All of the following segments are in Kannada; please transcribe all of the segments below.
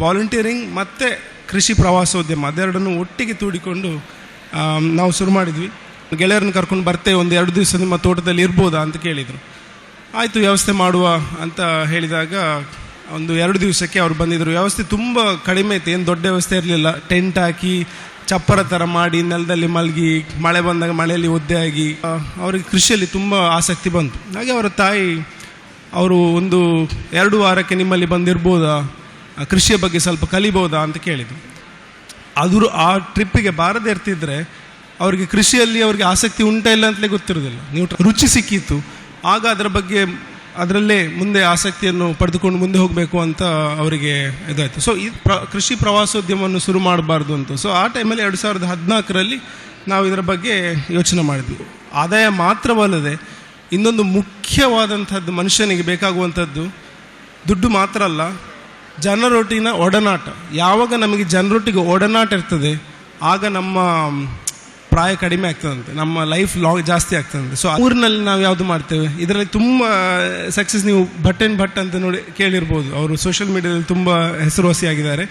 ವಾಲಂಟಿಯರಿಂಗ್ ಮತ್ತು ಕೃಷಿ ಪ್ರವಾಸೋದ್ಯಮ, ಅದೆರಡನ್ನು ಒಟ್ಟಿಗೆ ತೂಡಿಕೊಂಡು ನಾವು ಶುರು ಮಾಡಿದ್ವಿ. ಗೆಳೆಯರನ್ನು ಕರ್ಕೊಂಡು ಬರ್ತೇವೆ, ಒಂದು ಎರಡು ದಿವಸ ನಿಮ್ಮ ತೋಟದಲ್ಲಿ ಇರ್ಬೋದಾ ಅಂತ ಕೇಳಿದರು. ಆಯಿತು, ವ್ಯವಸ್ಥೆ ಮಾಡುವ ಅಂತ ಹೇಳಿದಾಗ, ಒಂದು ಎರಡು ದಿವಸಕ್ಕೆ ಅವ್ರು ಬಂದಿದ್ದರು ವ್ಯವಸ್ಥೆ ತುಂಬ ಕಡಿಮೆ ಇತ್ತು. ಏನು ದೊಡ್ಡ ವ್ಯವಸ್ಥೆ ಇರಲಿಲ್ಲ. ಟೆಂಟ್ ಹಾಕಿ, ಚಪ್ಪರ ಥರ ಮಾಡಿ, ನೆಲದಲ್ಲಿ ಮಲಗಿ, ಮಳೆ ಬಂದಾಗ ಮಳೆಯಲ್ಲಿ ಒದ್ದೆ ಆಗಿ ಅವರಿಗೆ ಕೃಷಿಯಲ್ಲಿ ತುಂಬ ಆಸಕ್ತಿ ಬಂತು. ಹಾಗೆ ಅವರ ತಾಯಿ, ಅವರು ಒಂದು ಎರಡು ವಾರಕ್ಕೆ ನಿಮ್ಮಲ್ಲಿ ಬಂದಿರ್ಬೋದಾ? ಕೃಷಿಯ ಬಗ್ಗೆ ಸ್ವಲ್ಪ ಕಲಿಬೋದಾ ಅಂತ ಕೇಳಿದರು ಆದರೂ ಆ ಟ್ರಿಪ್ಪಿಗೆ ಬಾರದೇ ಇರ್ತಿದ್ರೆ ಅವರಿಗೆ ಕೃಷಿಯಲ್ಲಿ ಅವರಿಗೆ ಆಸಕ್ತಿ ಉಂಟಾ ಇಲ್ಲ ಅಂತಲೇ ಗೊತ್ತಿರೋದಿಲ್ಲ ನೀವು ರುಚಿ ಸಿಕ್ಕಿತ್ತು. ಆಗ ಅದರ ಬಗ್ಗೆ ಅದರಲ್ಲೇ ಮುಂದೆ ಆಸಕ್ತಿಯನ್ನು ಪಡೆದುಕೊಂಡು ಮುಂದೆ ಹೋಗಬೇಕು ಅಂತ ಅವರಿಗೆ ಇದಾಯಿತು. ಸೊ ಈ ಪ್ರ, ಕೃಷಿ ಪ್ರವಾಸೋದ್ಯಮವನ್ನು ಶುರು ಮಾಡಬಾರ್ದು ಅಂತ. ಸೊ ಆ ಟೈಮಲ್ಲಿ ಎರಡು ಸಾವಿರದ ಹದಿನಾಲ್ಕರಲ್ಲಿ ನಾವು ಇದರ ಬಗ್ಗೆ ಯೋಚನೆ ಮಾಡಿದ್ವಿ. ಆದಾಯ ಮಾತ್ರವಲ್ಲದೆ ಇನ್ನೊಂದು ಮುಖ್ಯವಾದಂಥದ್ದು ಮನುಷ್ಯನಿಗೆ ಬೇಕಾಗುವಂಥದ್ದು ದುಡ್ಡು ಮಾತ್ರ ಅಲ್ಲ ಜನರೊಟ್ಟಿನ ಒಡನಾಟ. ಯಾವಾಗ ನಮಗೆ ಜನರೊಟ್ಟಿಗೆ ಒಡನಾಟ ಇರ್ತದೆ, ಆಗ ನಮ್ಮ, ಪ್ರಾಯ ಕಡಿಮೆ ಆಗ್ತದಂತೆ. ನಮ್ಮ ಲೈಫ್ ಲಾಂಗ್ ಜಾಸ್ತಿ ಆಗ್ತದಂತೆ. ಸೊ ಊರಿನಲ್ಲಿ ನಾವು ಯಾವುದು ಮಾಡ್ತೇವೆ? ಇದರಲ್ಲಿ ತುಂಬ ಸಕ್ಸಸ್ ನೀವು ಭಟ್ ಆ್ಯಂಡ್ ಭಟ್ ಅಂತ ನೋಡಿ ಕೇಳಿರ್ಬೋದು. ಅವರು ಸೋಷಿಯಲ್ ಮೀಡಿಯಾದಲ್ಲಿ ತುಂಬ ಹೆಸರುವಾಸಿಯಾಗಿದ್ದಾರೆ.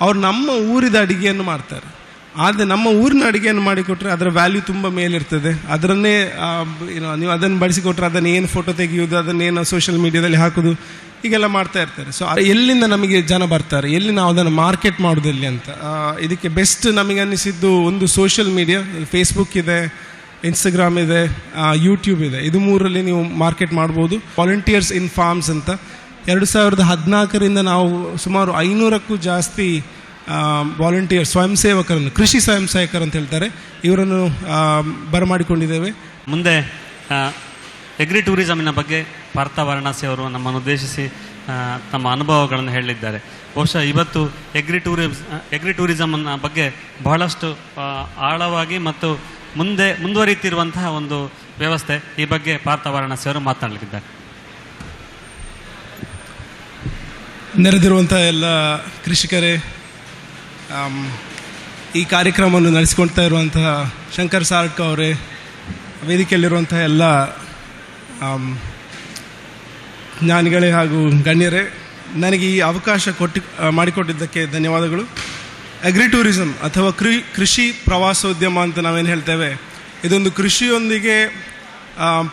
ಅವರು ನಮ್ಮ ಊರಿದ ಅಡುಗೆಯನ್ನು ಮಾಡ್ತಾರೆ. ಆದರೆ ನಮ್ಮ ಊರಿನ ಅಡುಗೆಯನ್ನು ಮಾಡಿಕೊಟ್ರೆ ಅದರ ವ್ಯಾಲ್ಯೂ ತುಂಬ ಮೇಲಿರ್ತದೆ. ಅದರನ್ನೇ ಏನೋ ನೀವು ಅದನ್ನು ಬಳಸಿಕೊಟ್ರೆ ಅದನ್ನು ಏನು ಫೋಟೋ ತೆಗೆಯೋದು ಅದನ್ನೇನು ಸೋಷಿಯಲ್ ಮೀಡಿಯಾದಲ್ಲಿ ಹಾಕೋದು ಹೀಗೆಲ್ಲ ಮಾಡ್ತಾ ಇರ್ತಾರೆ. ಸೊ ಎಲ್ಲಿಂದ ನಮಗೆ ಜನ ಬರ್ತಾರೆ, ಎಲ್ಲಿ ನಾವು ಅದನ್ನು ಮಾರ್ಕೆಟ್ ಮಾಡೋದಲ್ಲಿ ಅಂತ ಇದಕ್ಕೆ ಬೆಸ್ಟ್ ನಮಗೆ ಅನ್ನಿಸಿದ್ದು ಒಂದು ಸೋಷಿಯಲ್ ಮೀಡಿಯಾ ಫೇಸ್ಬುಕ್ ಇದೆ ಇನ್ಸ್ಟಾಗ್ರಾಮ್ ಇದೆ ಯೂಟ್ಯೂಬ್ ಇದೆ. ಇದು ಮೂರಲ್ಲಿ ನೀವು ಮಾರ್ಕೆಟ್ ಮಾಡ್ಬೋದು. ವಾಲಂಟಿಯರ್ಸ್ ಇನ್ ಫಾರ್ಮ್ಸ್ ಅಂತ. ಎರಡು ಸಾವಿರದ ಹದಿನಾಲ್ಕರಿಂದ ನಾವು ಸುಮಾರು ಐನೂರಕ್ಕೂ ಜಾಸ್ತಿ ವಾಲಂಟಿಯರ್ ಸ್ವಯಂ ಸೇವಕರನ್ನು ಕೃಷಿ ಸ್ವಯಂ ಸೇವಕರು ಅಂತ ಹೇಳ್ತಾರೆ. ಇವರನ್ನು ಬರಮಾಡಿಕೊಂಡಿದ್ದೇವೆ. ಮುಂದೆ ಎಗ್ರಿ ಟೂರಿಸಮಿನ ಬಗ್ಗೆ ಪಾರ್ಥ ವಾರಣಾಸಿ ಅವರು ನಮ್ಮನ್ನು ಉದ್ದೇಶಿಸಿ ತಮ್ಮ ಅನುಭವಗಳನ್ನು ಹೇಳಿದ್ದಾರೆ. ಬಹುಶಃ ಇವತ್ತು ಎಗ್ರಿ ಟೂರಿಸ್ ಎಗ್ರಿ ಟೂರಿಸಮ್ನ ಬಗ್ಗೆ ಬಹಳಷ್ಟು ಆಳವಾಗಿ ಮತ್ತು ಮುಂದೆ ಮುಂದುವರಿತಿರುವಂತಹ ಒಂದು ವ್ಯವಸ್ಥೆ ಈ ಬಗ್ಗೆ ಪಾರ್ಥ ವಾರಣಾಸಿ ಅವರು ಮಾತನಾಡಲಿದ್ದಾರೆ ನೆರೆದಿರುವಂಥ ಎಲ್ಲ ಕೃಷಿಕರೇ ಈ ಕಾರ್ಯಕ್ರಮವನ್ನು ನಡೆಸಿಕೊಳ್ತಾ ಇರುವಂತಹ ಶಂಕರ್ ಸಾರ್ಕ್ ಅವರೇ, ವೇದಿಕೆಯಲ್ಲಿರುವಂತಹ ಎಲ್ಲ ಜ್ಞಾನಿಗಳೇ ಹಾಗೂ ಗಣ್ಯರೇ, ನನಗೆ ಈ ಅವಕಾಶ ಕೊಟ್ಟು ಮಾಡಿಕೊಟ್ಟಿದ್ದಕ್ಕೆ ಧನ್ಯವಾದಗಳು. ಅಗ್ರಿ ಟೂರಿಸಮ್ ಅಥವಾ ಕೃ, ಕೃಷಿ ಪ್ರವಾಸೋದ್ಯಮ ಅಂತ ನಾವೇನು ಹೇಳ್ತೇವೆ, ಇದೊಂದು ಕೃಷಿಯೊಂದಿಗೆ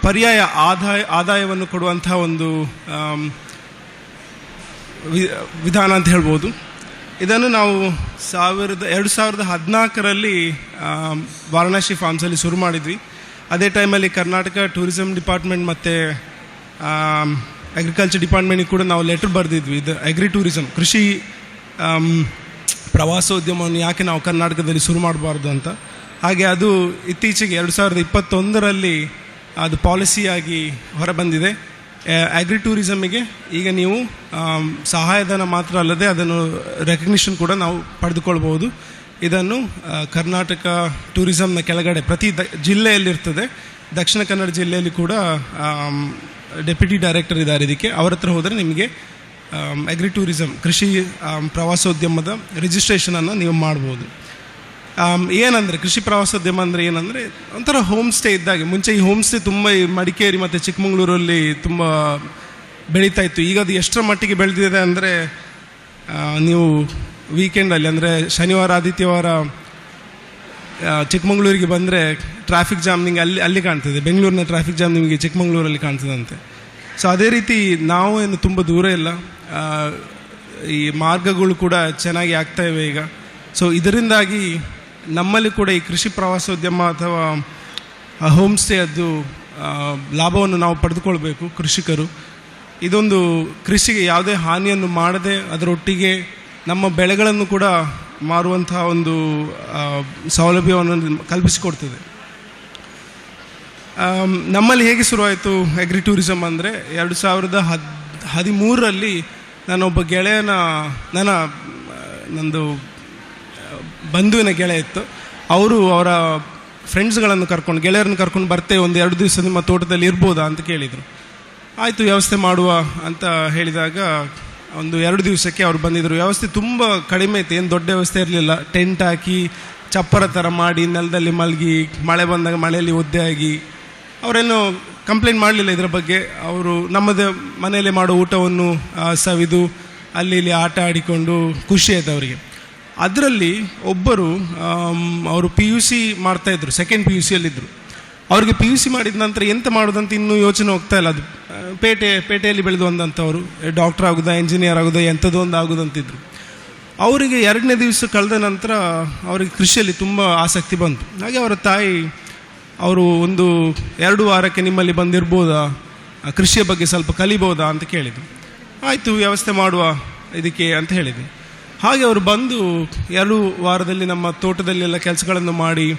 ಪರ್ಯಾಯ ಆದಾಯ, ಆದಾಯವನ್ನು ಕೊಡುವಂತಹ ಒಂದು ವಿಧಾನ ಅಂತ ಹೇಳ್ಬೋದು. ಇದನ್ನು ನಾವು ಸಾವಿರದ, ಎರಡು ಸಾವಿರದ ಹದಿನಾಲ್ಕರಲ್ಲಿ ವಾರಣಾಸಿ ಫಾರ್ಮ್ಸಲ್ಲಿ ಶುರು ಮಾಡಿದ್ವಿ. ಅದೇ ಟೈಮಲ್ಲಿ ಕರ್ನಾಟಕ ಟೂರಿಸಂ ಡಿಪಾರ್ಟ್ಮೆಂಟ್ ಮತ್ತು ಅಗ್ರಿಕಲ್ಚರ್ ಡಿಪಾರ್ಟ್ಮೆಂಟಿಗೆ ಕೂಡ ನಾವು ಲೆಟರ್ ಬರೆದಿದ್ವಿ. ಇದು ಅಗ್ರಿ ಟೂರಿಸಂ ಕೃಷಿ ಪ್ರವಾಸೋದ್ಯಮವನ್ನು ಯಾಕೆ ನಾವು ಕರ್ನಾಟಕದಲ್ಲಿ ಶುರು ಮಾಡಬಾರ್ದು ಅಂತ. ಹಾಗೆ ಅದು ಇತ್ತೀಚೆಗೆ ಎರಡು ಸಾವಿರದ ಇಪ್ಪತ್ತೊಂದರಲ್ಲಿ ಅದು ಪಾಲಿಸಿಯಾಗಿ ಹೊರಬಂದಿದೆ. ಅಗ್ರಿ ಟೂರಿಸಮಿಗೆ ಈಗ ನೀವು ಸಹಾಯಧನ ಮಾತ್ರ ಅಲ್ಲದೆ ಅದನ್ನು ರೆಕಗ್ನಿಷನ್ ಕೂಡ ನಾವು ಪಡೆದುಕೊಳ್ಬೋದು ಇದನ್ನು ಕರ್ನಾಟಕ ಟೂರಿಸಮ್ನ ಕೆಳಗಡೆ ಪ್ರತಿ ದ, ಜಿಲ್ಲೆಯಲ್ಲಿರ್ತದೆ. ದಕ್ಷಿಣ ಕನ್ನಡ ಜಿಲ್ಲೆಯಲ್ಲಿ ಕೂಡ ಡೆಪ್ಯೂಟಿ ಡೈರೆಕ್ಟರ್ ಇದ್ದಾರೆ ಇದಕ್ಕೆ. ಅವರ ಹತ್ರ ಹೋದರೆ ನಿಮಗೆ ಅಗ್ರಿ ಟೂರಿಸಮ್ ಕೃಷಿ ಪ್ರವಾಸೋದ್ಯಮದ ರಿಜಿಸ್ಟ್ರೇಷನನ್ನು ನೀವು ಮಾಡ್ಬೋದು. ಏನಂದ್ರೆ, ಕೃಷಿ ಪ್ರವಾಸೋದ್ಯಮ ಅಂದರೆ ಏನಂದರೆ, ಒಂಥರ ಹೋಮ್ ಸ್ಟೇ ಇದ್ದಾಗೆ. ಮುಂಚೆ ಈ ಹೋಮ್ ಸ್ಟೇ ತುಂಬ ಈ ಮಡಿಕೇರಿ ಮತ್ತು ಚಿಕ್ಕಮಗಳೂರಲ್ಲಿ ತುಂಬ ಬೆಳೀತಾ ಇತ್ತು. ಈಗ ಅದು ಎಷ್ಟರ ಮಟ್ಟಿಗೆ ಬೆಳೆದಿದೆ ಅಂದರೆ ನೀವು ವೀಕೆಂಡಲ್ಲಿ ಅಂದರೆ ಶನಿವಾರ, ಆದಿತ್ಯವಾರ ಚಿಕ್ಕಮಗಳೂರಿಗೆ ಬಂದರೆ ಟ್ರಾಫಿಕ್ ಜಾಮ್ ನಿಮಗೆ ಅಲ್ಲಿ ಅಲ್ಲಿ ಕಾಣ್ತದೆ. ಬೆಂಗಳೂರಿನ ಟ್ರಾಫಿಕ್ ಜಾಮ್ ನಿಮಗೆ ಚಿಕ್ಕಮಗಳೂರಲ್ಲಿ ಕಾಣ್ತದಂತೆ. ಸೊ ಅದೇ ರೀತಿ ನಾವು ಏನು ತುಂಬ ದೂರ ಇಲ್ಲ. ಈ ಮಾರ್ಗಗಳು ಕೂಡ ಚೆನ್ನಾಗಿ ಆಗ್ತಾ ಇವೆ ಈಗ. ಸೊ ಇದರಿಂದಾಗಿ ನಮ್ಮಲ್ಲಿ ಕೂಡ ಈ ಕೃಷಿ ಪ್ರವಾಸೋದ್ಯಮ ಅಥವಾ ಹೋಮ್ ಸ್ಟೇ ಅದು ಲಾಭವನ್ನು ನಾವು ಪಡೆದುಕೊಳ್ಬೇಕು ಕೃಷಿಕರು. ಇದೊಂದು ಕೃಷಿಗೆ ಯಾವುದೇ ಹಾನಿಯನ್ನು ಮಾಡದೆ ಅದರೊಟ್ಟಿಗೆ ನಮ್ಮ ಬೆಳೆಗಳನ್ನು ಕೂಡ ಮಾರುವಂತಹ ಒಂದು ಸೌಲಭ್ಯವನ್ನು ಕಲ್ಪಿಸಿಕೊಡ್ತದೆ. ನಮ್ಮಲ್ಲಿ ಹೇಗೆ ಶುರುವಾಯಿತು ಅಗ್ರಿ ಟೂರಿಸಮ್ ಅಂದರೆ, ಎರಡು ಸಾವಿರದ ಹದ್, ಹದಿಮೂರರಲ್ಲಿ ನಾನೊಬ್ಬ ಗೆಳೆಯನ, ನನ್ನ ನಂದು ಬಂಧುವಿನ ಗೆಳೆಯ ಇತ್ತು. ಅವರು ಅವರ ಫ್ರೆಂಡ್ಸ್ಗಳನ್ನು ಕರ್ಕೊಂಡು, ಗೆಳೆಯರನ್ನು ಕರ್ಕೊಂಡು ಬರ್ತೇವೆ ಒಂದು ಎರಡು ದಿವಸ ನಿಮ್ಮ ತೋಟದಲ್ಲಿ ಇರ್ಬೋದಾ ಅಂತ ಕೇಳಿದರು. ಆಯಿತು, ವ್ಯವಸ್ಥೆ ಮಾಡುವ ಅಂತ ಹೇಳಿದಾಗ ಒಂದು ಎರಡು ದಿವಸಕ್ಕೆ ಅವ್ರು ಬಂದಿದ್ದರು ವ್ಯವಸ್ಥೆ ತುಂಬ ಕಡಿಮೆ ಇತ್ತು. ಏನು ದೊಡ್ಡ ವ್ಯವಸ್ಥೆ ಇರಲಿಲ್ಲ. ಟೆಂಟ್ ಹಾಕಿ, ಚಪ್ಪರ ಥರ ಮಾಡಿ, ನೆಲದಲ್ಲಿ ಮಲಗಿ, ಮಳೆ ಬಂದಾಗ ಮಳೆಯಲ್ಲಿ ಒದ್ದೆ ಆಗಿ. ಅವರೇನು ಕಂಪ್ಲೇಂಟ್ ಮಾಡಲಿಲ್ಲ ಇದರ ಬಗ್ಗೆ. ಅವರು ನಮ್ಮದೇ ಮನೆಯಲ್ಲೇ ಮಾಡೋ ಊಟವನ್ನು ಸವಿದು, ಅಲ್ಲಿ ಇಲ್ಲಿ ಆಟ ಆಡಿಕೊಂಡು ಖುಷಿ ಆಯ್ತು ಅವರಿಗೆ. ಅದರಲ್ಲಿ ಒಬ್ಬರು ಅವರು ಪಿ ಯು ಸಿ ಮಾಡ್ತಾಯಿದ್ರು ಸೆಕೆಂಡ್ ಪಿ ಯು ಸಿಯಲ್ಲಿದ್ದರು ಅವ್ರಿಗೆ ಪಿ ಯು ಸಿ ಮಾಡಿದ ನಂತರ ಎಂತ ಮಾಡೋದಂತ ಇನ್ನೂ ಯೋಚನೆ ಹೋಗ್ತಾ ಇಲ್ಲ. ಅದು ಪೇಟೆ, ಪೇಟೆಯಲ್ಲಿ ಬೆಳೆದು ಬಂದಂಥವ್ರು ಡಾಕ್ಟರ್ ಆಗೋದಾ ಇಂಜಿನಿಯರ್ ಆಗೋದಾ, ಎಂಥದ್ದು ಒಂದು ಆಗೋದಂತಿದ್ರು. ಅವರಿಗೆ ಎರಡನೇ ದಿವಸ ಕಳೆದ ನಂತರ ಅವರಿಗೆ ಕೃಷಿಯಲ್ಲಿ ತುಂಬ ಆಸಕ್ತಿ ಬಂತು. ಹಾಗೆ ಅವರ ತಾಯಿ, ಅವರು ಒಂದು ಎರಡು ವಾರಕ್ಕೆ ನಿಮ್ಮಲ್ಲಿ ಬಂದಿರ್ಬೋದಾ ಕೃಷಿಯ ಬಗ್ಗೆ ಸ್ವಲ್ಪ ಕಲಿಬೋದಾ ಅಂತ ಕೇಳಿದರು. ಆಯಿತು, ವ್ಯವಸ್ಥೆ ಮಾಡುವ ಇದಕ್ಕೆ ಅಂತ ಹೇಳಿದೆ ಹಾಗೆ ಅವರು ಬಂದು ಎರಡು ವಾರದಲ್ಲಿ ನಮ್ಮ ತೋಟದಲ್ಲೆಲ್ಲ ಕೆಲಸಗಳನ್ನು ಮಾಡಿ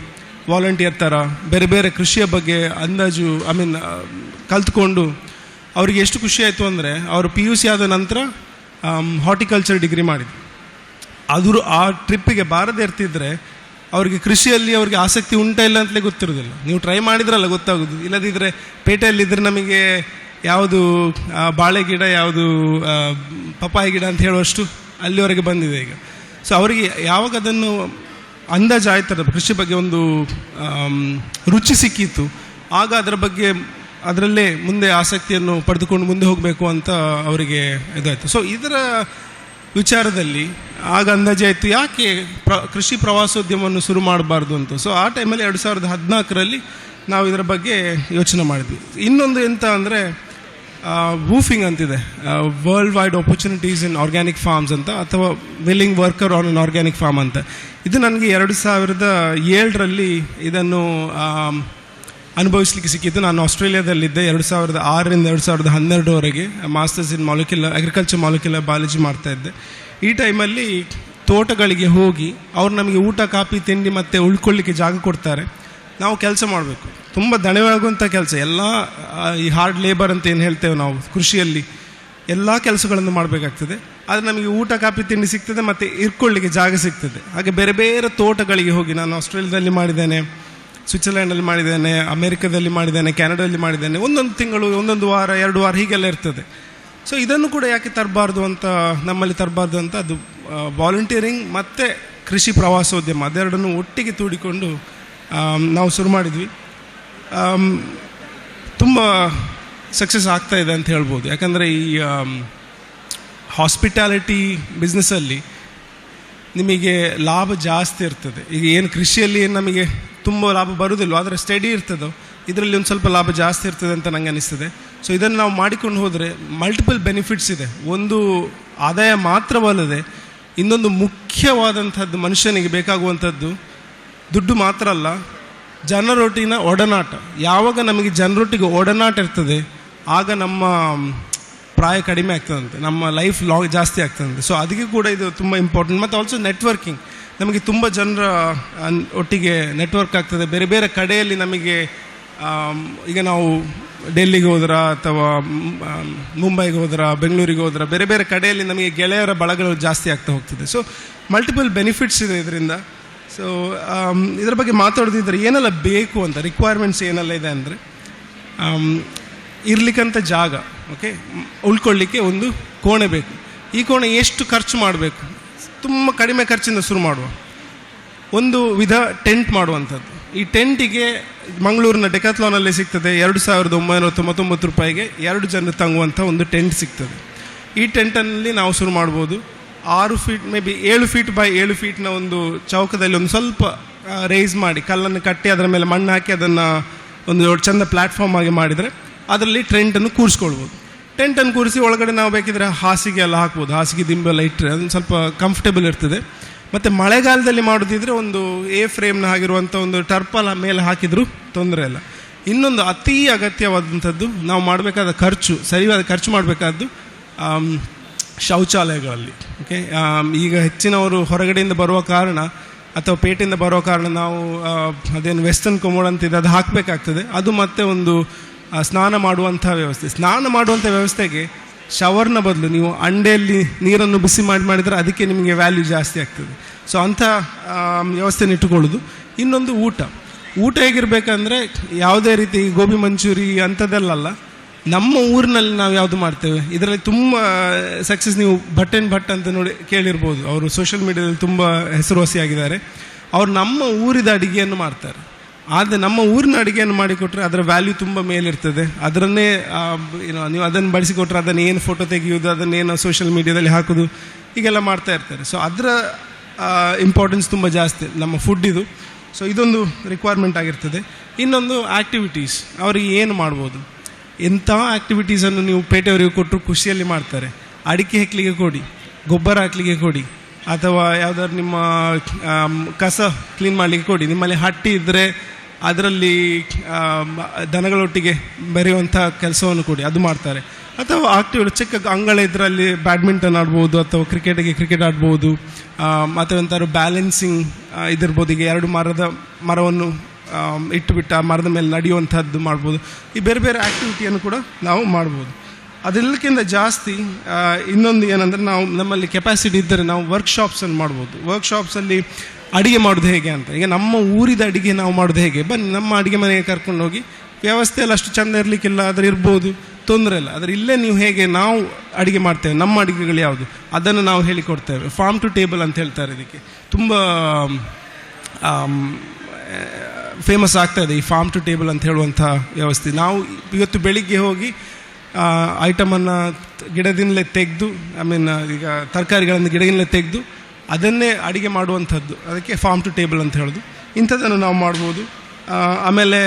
ವಾಲಂಟಿಯರ್ ಥರ ಬೇರೆ ಬೇರೆ ಕೃಷಿಯ ಬಗ್ಗೆ ಅಂದಾಜು ಐ ಮೀನ್ ಕಲ್ತ್ಕೊಂಡು ಅವರಿಗೆ ಎಷ್ಟು ಖುಷಿ ಆಯಿತು ಅಂದರೆ ಅವರು ಪಿ ಯು ಸಿ ಆದ ನಂತರ ಹಾರ್ಟಿಕಲ್ಚರ್ ಡಿಗ್ರಿ ಮಾಡಿದ್ರು. ಅದರು ಆ ಟ್ರಿಪ್ಪಿಗೆ ಬಾರದೇ ಇರ್ತಿದ್ರೆ ಅವರಿಗೆ ಕೃಷಿಯಲ್ಲಿ ಅವ್ರಿಗೆ ಆಸಕ್ತಿ ಉಂಟಾ ಇಲ್ಲ ಅಂತಲೇ ಗೊತ್ತಿರೋದಿಲ್ಲ ನೀವು ಟ್ರೈ ಮಾಡಿದ್ರಲ್ಲ ಗೊತ್ತಾಗೋದು ಇಲ್ಲದಿದ್ದರೆ ಪೇಟೆಯಲ್ಲಿದ್ದರೆ ನಮಗೆ ಯಾವುದು ಬಾಳೆ ಗಿಡ ಯಾವುದು ಪಪ್ಪಾಯ ಗಿಡ ಅಂತ ಹೇಳುವಷ್ಟು ಅಲ್ಲಿವರೆಗೆ ಬಂದಿದೆ ಈಗ. ಸೊ ಅವರಿಗೆ ಯಾವಾಗ ಅದನ್ನು ಅಂದಾಜು ಆಯ್ತದ ಕೃಷಿ ಬಗ್ಗೆ ಒಂದು ರುಚಿ ಸಿಕ್ಕಿತ್ತು. ಆಗ ಅದರ ಬಗ್ಗೆ ಅದರಲ್ಲೇ ಮುಂದೆ ಆಸಕ್ತಿಯನ್ನು ಪಡೆದುಕೊಂಡು ಮುಂದೆ ಹೋಗಬೇಕು ಅಂತ ಅವರಿಗೆ ಇದಾಯಿತು. ಸೊ ಇದರ ವಿಚಾರದಲ್ಲಿ ಆಗ ಅಂದಾಜು ಆಯಿತು, ಯಾಕೆ ಪ್ರ, ಕೃಷಿ ಪ್ರವಾಸೋದ್ಯಮವನ್ನು ಶುರು ಮಾಡಬಾರ್ದು ಅಂತ. ಸೊ ಆ ಟೈಮಲ್ಲಿ ಎರಡು ಸಾವಿರದ ಹದಿನಾಲ್ಕರಲ್ಲಿ ನಾವು ಇದರ ಬಗ್ಗೆ ಯೋಚನೆ ಮಾಡಿದ್ವಿ. ಇನ್ನೊಂದು ಎಂತ ಅಂದರೆ ವೂಫಿಂಗ್ ಅಂತಿದೆ. World wide opportunities in organic farms ಅಂತ, ಅಥವಾ willing worker on an organic farm ಅಂತ. ಇದು ನನಗೆ ಎರಡು ಸಾವಿರದ ಏಳರಲ್ಲಿ ಇದನ್ನು ಅನುಭವಿಸ್ಲಿಕ್ಕೆ ಸಿಕ್ಕಿತ್ತು ನಾನು ಆಸ್ಟ್ರೇಲಿಯಾದಲ್ಲಿದ್ದೆ ಎರಡು ಸಾವಿರದ ಆರರಿಂದ ಎರಡು ಸಾವಿರದ ಹನ್ನೆರಡುವರೆಗೆ masters in molecular agriculture molecular biology ಮಾಡ್ತಾ ಇದ್ದೆ. ಈ ಟೈಮಲ್ಲಿ ತೋಟಗಳಿಗೆ ಹೋಗಿ, ಅವ್ರು ನಮಗೆ ಊಟ, ಕಾಫಿ, ತಿಂಡಿ ಮತ್ತು ಉಳ್ಕೊಳ್ಳಿಕ್ಕೆ ಜಾಗ ಕೊಡ್ತಾರೆ. ನಾವು ಕೆಲಸ ಮಾಡಬೇಕು. ತುಂಬ ದಣಿವಾಗುವಂಥ ಕೆಲಸ. ಎಲ್ಲ ಈ ಹಾರ್ಡ್ ಲೇಬರ್ ಅಂತ ಏನು ಹೇಳ್ತೇವೆ ನಾವು, ಕೃಷಿಯಲ್ಲಿ ಎಲ್ಲ ಕೆಲಸಗಳನ್ನು ಮಾಡಬೇಕಾಗ್ತದೆ. ಆದರೆ ನಮಗೆ ಊಟ, ಕಾಫಿ, ತಿಂಡಿ ಸಿಗ್ತದೆ, ಮತ್ತು ಇರ್ಕೊಳ್ಳಿಕ್ಕೆ ಜಾಗ ಸಿಗ್ತದೆ. ಹಾಗೆ ಬೇರೆ ಬೇರೆ ತೋಟಗಳಿಗೆ ಹೋಗಿ ನಾನು ಆಸ್ಟ್ರೇಲಿಯಾದಲ್ಲಿ ಮಾಡಿದ್ದೇನೆ ಸ್ವಿಟ್ಜರ್ಲ್ಯಾಂಡಲ್ಲಿ ಮಾಡಿದ್ದೇನೆ, ಅಮೆರಿಕದಲ್ಲಿ ಮಾಡಿದ್ದೇನೆ, ಕೆನಡಾದಲ್ಲಿ ಮಾಡಿದ್ದೇನೆ. ಒಂದೊಂದು ತಿಂಗಳು, ಒಂದೊಂದು ವಾರ, ಎರಡು ವಾರ ಹೀಗೆಲ್ಲ ಇರ್ತದೆ. ಸೊ ಇದನ್ನು ಕೂಡ ಯಾಕೆ ತರಬಾರ್ದು ಅಂತ, ನಮ್ಮಲ್ಲಿ ತರಬಾರ್ದು ಅಂತ ಅದು ವಾಲಂಟಿಯರಿಂಗ್ ಮತ್ತು ಕೃಷಿ ಪ್ರವಾಸೋದ್ಯಮ, ಅದೆರಡನ್ನು ಒಟ್ಟಿಗೆ ತೂಡಿಕೊಂಡು ನಾವು ಶುರು ಮಾಡಿದ್ವಿ. ತುಂಬ ಸಕ್ಸಸ್ ಆಗ್ತಾ ಇದೆ ಅಂತ ಹೇಳ್ಬೋದು. ಯಾಕಂದರೆ ಈ ಹಾಸ್ಪಿಟಾಲಿಟಿ ಬಿಸ್ನೆಸ್ಸಲ್ಲಿ ನಿಮಗೆ ಲಾಭ ಜಾಸ್ತಿ ಇರ್ತದೆ. ಈಗ ಏನು ಕೃಷಿಯಲ್ಲಿ ಏನು ನಮಗೆ ತುಂಬ ಲಾಭ ಬರುವುದಿಲ್ಲ, ಆದರೆ ಸ್ಟಡಿ ಇರ್ತದೋ, ಇದರಲ್ಲಿ ಒಂದು ಸ್ವಲ್ಪ ಲಾಭ ಜಾಸ್ತಿ ಇರ್ತದೆ ಅಂತ ನನಗೆ ಅನಿಸ್ತದೆ. ಸೊ ಇದನ್ನು ನಾವು ಮಾಡಿಕೊಂಡು ಹೋದರೆ ಮಲ್ಟಿಪಲ್ ಬೆನಿಫಿಟ್ಸ್ ಇದೆ. ಒಂದು ಆದಾಯ ಮಾತ್ರವಲ್ಲದೆ ಇನ್ನೊಂದು ಮುಖ್ಯವಾದಂಥದ್ದು ಮನುಷ್ಯನಿಗೆ ಬೇಕಾಗುವಂಥದ್ದು ದುಡ್ಡು ಮಾತ್ರ ಅಲ್ಲ ಜನರೊಟ್ಟಿನ ಒಡನಾಟ. ಯಾವಾಗ ನಮಗೆ ಜನರೊಟ್ಟಿಗೆ ಒಡನಾಟ ಇರ್ತದೆ, ಆಗ ನಮ್ಮ ಪ್ರಾಯ ಕಡಿಮೆ ಆಗ್ತದಂತೆ. ನಮ್ಮ ಲೈಫ್ ಲಾಂಗ್ ಜಾಸ್ತಿ ಆಗ್ತದಂತೆ. ಸೊ ಅದಕ್ಕೆ ಕೂಡ ಇದು ತುಂಬ ಇಂಪಾರ್ಟೆಂಟ್ ಮತ್ತು ಆಲ್ಸೋ ನೆಟ್ವರ್ಕಿಂಗ್ ನಮಗೆ ತುಂಬ ಜನರ ಒಟ್ಟಿಗೆ ನೆಟ್ವರ್ಕ್ ಆಗ್ತದೆ. ಬೇರೆ ಬೇರೆ ಕಡೆಯಲ್ಲಿ ನಮಗೆ ಈಗ ನಾವು ಡೆಲ್ಲಿಗೆ ಹೋದ್ರ ಅಥವಾ ಮುಂಬೈಗೆ ಹೋದ್ರ, ಬೆಂಗಳೂರಿಗೆ ಹೋದ್ರ, ಬೇರೆ ಬೇರೆ ಕಡೆಯಲ್ಲಿ ನಮಗೆ ಗೆಳೆಯರ ಬಳಗಳು ಜಾಸ್ತಿ ಆಗ್ತಾ ಹೋಗ್ತದೆ. ಸೊ ಮಲ್ಟಿಪಲ್ ಬೆನಿಫಿಟ್ಸ್ ಇದೆ ಇದರಿಂದ. ಸೊ ಇದರ ಬಗ್ಗೆ ಮಾತಾಡೋದಿದ್ರೆ ಏನೆಲ್ಲ ಬೇಕು ಅಂತ ರಿಕ್ವೈರ್ಮೆಂಟ್ಸ್ ಏನೆಲ್ಲ ಇದೆ ಅಂದರೆ ಇರ್ಲಿಕ್ಕಂಥ ಜಾಗ ಓಕೆ ಉಳ್ಕೊಳ್ಳಿಕ್ಕೆ ಒಂದು ಕೋಣೆ ಬೇಕು. ಈ ಕೋಣೆ ಎಷ್ಟು ಖರ್ಚು ಮಾಡಬೇಕು? ತುಂಬ ಕಡಿಮೆ ಖರ್ಚಿಂದ ಶುರು ಮಾಡುವ. ಒಂದು ವಿಧ ಟೆಂಟ್ ಮಾಡುವಂಥದ್ದು. ಈ ಟೆಂಟಿಗೆ ಮಂಗಳೂರಿನ ಡೆಕಾತ್ಲಾನಲ್ಲಿ ಸಿಗ್ತದೆ, ಎರಡು ಸಾವಿರದ ಒಂಬೈನೂರ ತೊಂಬತ್ತೊಂಬತ್ತು ರೂಪಾಯಿಗೆ ಎರಡು ಜನ ತಂಗುವಂಥ ಒಂದು ಟೆಂಟ್ ಸಿಗ್ತದೆ. ಈ ಟೆಂಟಲ್ಲಿ ನಾವು ಶುರು ಮಾಡ್ಬೋದು ಆರು ಫೀಟ್ ಮೇ ಬಿ ಏಳು ಫೀಟ್ ಬೈ ಏಳು ಫೀಟ್ನ ಒಂದು ಚೌಕದಲ್ಲಿ ಒಂದು ಸ್ವಲ್ಪ ರೇಸ್ ಮಾಡಿ, ಕಲ್ಲನ್ನು ಕಟ್ಟಿ ಅದರ ಮೇಲೆ ಮಣ್ಣು ಹಾಕಿ ಅದನ್ನು ಒಂದು ಚಂದ ಪ್ಲ್ಯಾಟ್ಫಾರ್ಮ್ ಆಗಿ ಮಾಡಿದರೆ ಅದರಲ್ಲಿ ಟೆಂಟನ್ನು ಕೂರಿಸ್ಕೊಳ್ಬೋದು. ಟೆಂಟನ್ನು ಕೂರಿಸಿ ಒಳಗಡೆ ನಾವು ಬೇಕಿದ್ರೆ ಹಾಸಿಗೆ ಎಲ್ಲ ಹಾಕ್ಬೋದು. ಹಾಸಿಗೆ ದಿಂಬೆಲ್ಲ ಇಟ್ಟರೆ ಅದೊಂದು ಸ್ವಲ್ಪ ಕಂಫರ್ಟೇಬಲ್ ಇರ್ತದೆ. ಮತ್ತು ಮಳೆಗಾಲದಲ್ಲಿ ಮಾಡೋದಿದ್ರೆ ಒಂದು ಎ ಫ್ರೇಮ್ನ ಆಗಿರುವಂಥ ಒಂದು ಟರ್ಪಲ್ ಮೇಲೆ ಹಾಕಿದರೂ ತೊಂದರೆ ಇಲ್ಲ. ಇನ್ನೊಂದು ಅತಿ ಅಗತ್ಯವಾದಂಥದ್ದು ನಾವು ಮಾಡಬೇಕಾದ ಖರ್ಚು, ಸರಿಯಾದ ಖರ್ಚು ಮಾಡಬೇಕಾದ್ದು ಶೌಚಾಲಯಗಳಲ್ಲಿ. ಓಕೆ ಈಗ ಹೆಚ್ಚಿನವರು ಹೊರಗಡೆಯಿಂದ ಬರುವ ಕಾರಣ ಅಥವಾ ಪೇಟೆಯಿಂದ ಬರೋ ಕಾರಣ ನಾವು ಅದೇನು ವೆಸ್ಟರ್ನ್ ಕೊಮೋಡ್ ಅಂತಿದೆ ಅದು ಹಾಕಬೇಕಾಗ್ತದೆ. ಅದು ಮತ್ತೆ ಒಂದು ಸ್ನಾನ ಮಾಡುವಂಥ ವ್ಯವಸ್ಥೆ. ಸ್ನಾನ ಮಾಡುವಂಥ ವ್ಯವಸ್ಥೆಗೆ ಶವರ್ನ ಬದಲು ನೀವು ಅಂಡೆಯಲ್ಲಿ ನೀರನ್ನು ಬಿಸಿ ಮಾಡಿ ಮಾಡಿದರೆ ಅದಕ್ಕೆ ನಿಮಗೆ ವ್ಯಾಲ್ಯೂ ಜಾಸ್ತಿ ಆಗ್ತದೆ. ಸೊ ಅಂಥ ವ್ಯವಸ್ಥೆನ ಇಟ್ಟುಕೊಳ್ಳೋದು. ಇನ್ನೊಂದು ಊಟ. ಊಟ ಹೇಗಿರಬೇಕಂದ್ರೆ ಯಾವುದೇ ರೀತಿ ಗೋಬಿ ಮಂಚೂರಿ ಅಂಥದ್ದೆಲ್ಲಲ್ಲ ನಮ್ಮ ಊರಿನಲ್ಲಿ ನಾವು ಯಾವುದು ಮಾಡ್ತೇವೆ? ಇದರಲ್ಲಿ ತುಂಬ ಸಕ್ಸಸ್ ನೀವು ಭಟ್ ಆ್ಯಂಡ್ ಭಟ್ ಅಂತ ನೋಡಿ ಕೇಳಿರ್ಬೋದು. ಅವರು ಸೋಷಿಯಲ್ ಮೀಡಿಯಾದಲ್ಲಿ ತುಂಬ ಹೆಸರುವಾಸಿಯಾಗಿದ್ದಾರೆ ಅವರು ನಮ್ಮ ಊರಿದ ಅಡಿಗೆಯನ್ನು ಮಾಡ್ತಾರೆ. ಆದರೆ ನಮ್ಮ ಊರಿನ ಅಡುಗೆಯನ್ನು ಮಾಡಿಕೊಟ್ರೆ ಅದರ ವ್ಯಾಲ್ಯೂ ತುಂಬ ಮೇಲಿರ್ತದೆ. ಅದರನ್ನೇ ನೀವು ಅದನ್ನು ಬಳಸಿಕೊಟ್ರೆ ಅದನ್ನು ಏನು ಫೋಟೋ ತೆಗೆಯೋದು ಅದನ್ನೇನು ಸೋಷಿಯಲ್ ಮೀಡಿಯಾದಲ್ಲಿ ಹಾಕೋದು ಹೀಗೆಲ್ಲ ಮಾಡ್ತಾ ಇರ್ತಾರೆ. ಸೊ ಅದರ ಇಂಪಾರ್ಟೆನ್ಸ್ ತುಂಬ ಜಾಸ್ತಿ ನಮ್ಮ ಫುಡ್ ಇದು. ಸೊ ಇದೊಂದು ರಿಕ್ವೈರ್ಮೆಂಟ್ ಆಗಿರ್ತದೆ. ಇನ್ನೊಂದು ಆ್ಯಕ್ಟಿವಿಟೀಸ್ ಅವರಿಗೆ ಏನು ಮಾಡ್ಬೋದು? ಎಂಥ ಆ್ಯಕ್ಟಿವಿಟೀಸನ್ನು ನೀವು ಪೇಟೆಯವರಿಗೆ ಕೊಟ್ಟರು ಖುಷಿಯಲ್ಲಿ ಮಾಡ್ತಾರೆ. ಅಡಿಕೆ ಹೆಕ್ಲಿಗೆ ಕೊಡಿ, ಗೊಬ್ಬರ ಹಾಕ್ಲಿಕ್ಕೆ ಕೊಡಿ, ಅಥವಾ ಯಾವುದಾದ್ರು ನಿಮ್ಮ ಕಸ ಕ್ಲೀನ್ ಮಾಡಲಿಕ್ಕೆ ಕೊಡಿ. ನಿಮ್ಮಲ್ಲಿ ಹಟ್ಟಿ ಇದ್ದರೆ ಅದರಲ್ಲಿ ದನಗಳೊಟ್ಟಿಗೆ ಬೆರೆಯುವಂಥ ಕೆಲಸವನ್ನು ಕೊಡಿ, ಅದು ಮಾಡ್ತಾರೆ. ಅಥವಾ ಆಕ್ಟಿವ್ ಚಿಕ್ಕ ಅಂಗಳ ಇದರಲ್ಲಿ ಬ್ಯಾಡ್ಮಿಂಟನ್ ಆಡ್ಬೋದು, ಅಥವಾ ಕ್ರಿಕೆಟಿಗೆ ಕ್ರಿಕೆಟ್ ಆಡ್ಬೋದು ಮತ್ತು ಎಂಥಾದ್ರು ಬ್ಯಾಲೆನ್ಸಿಂಗ್ ಇದಿರ್ಬೋದು ಈಗ ಎರಡು ಮರದ ಮರವನ್ನು ಇಟ್ಟುಬಿಟ್ಟು ಆ ಮರದ ಮೇಲೆ ನಡೆಯುವಂಥದ್ದು ಮಾಡ್ಬೋದು. ಈ ಬೇರೆ ಬೇರೆ ಆ್ಯಕ್ಟಿವಿಟಿಯನ್ನು ಕೂಡ ನಾವು ಮಾಡ್ಬೋದು. ಅದೆಲ್ಲಕ್ಕಿಂತ ಜಾಸ್ತಿ ಇನ್ನೊಂದು ಏನಂದರೆ ನಾವು ನಮ್ಮಲ್ಲಿ ಕೆಪಾಸಿಟಿ ಇದ್ದರೆ ನಾವು ವರ್ಕ್ಶಾಪ್ಸನ್ನು ಮಾಡ್ಬೋದು. ವರ್ಕ್ಶಾಪ್ಸಲ್ಲಿ ಅಡುಗೆ ಮಾಡೋದು ಹೇಗೆ ಅಂತ. ಈಗ ನಮ್ಮ ಊರಿದ ಅಡುಗೆ ನಾವು ಮಾಡೋದು ಹೇಗೆ? ಬನ್ನಿ, ನಮ್ಮ ಅಡುಗೆ ಮನೆಗೆ ಕರ್ಕೊಂಡು ಹೋಗಿ. ವ್ಯವಸ್ಥೆ ಎಲ್ಲ ಅಷ್ಟು ಚೆಂದ ಇರಲಿಕ್ಕಿಲ್ಲ, ಆದರೆ ಇರ್ಬೋದು. ತೊಂದರೆ ಇಲ್ಲ. ಆದರೆ ಇಲ್ಲೇ ನೀವು ಹೇಗೆ ನಾವು ಅಡುಗೆ ಮಾಡ್ತೇವೆ? ನಮ್ಮ ಅಡುಗೆಗಳು ಯಾವುದು? ಅದನ್ನು ನಾವು ಹೇಳಿಕೊಡ್ತೇವೆ. ಫಾರ್ಮ್ ಟು ಟೇಬಲ್ ಅಂತ ಹೇಳ್ತಾರೆ ಇದಕ್ಕೆ. ತುಂಬ ಫೇಮಸ್ ಆಗ್ತಾ ಇದೆ, ಈ ಫಾರ್ಮ್ ಟು ಟೇಬಲ್ ಅಂತ ಹೇಳುವಂಥ ವ್ಯವಸ್ಥೆ. ನಾವು ಇವತ್ತು ಬೆಳಿಗ್ಗೆ ಹೋಗಿ ಐಟಮನ್ನು ಗಿಡದಿಂದಲೇ ತೆಗೆದು ಐ ಮೀನ್ ಈಗ ತರಕಾರಿಗಳನ್ನು ಗಿಡದಿಂದಲೇ ತೆಗೆದು, ಅದನ್ನೇ ಅಡಿಗೆ ಮಾಡುವಂಥದ್ದು. ಅದಕ್ಕೆ ಫಾರ್ಮ್ ಟು ಟೇಬಲ್ ಅಂತ ಹೇಳೋದು. ಇಂಥದ್ದನ್ನು ನಾವು ಮಾಡ್ಬೋದು. ಆಮೇಲೆ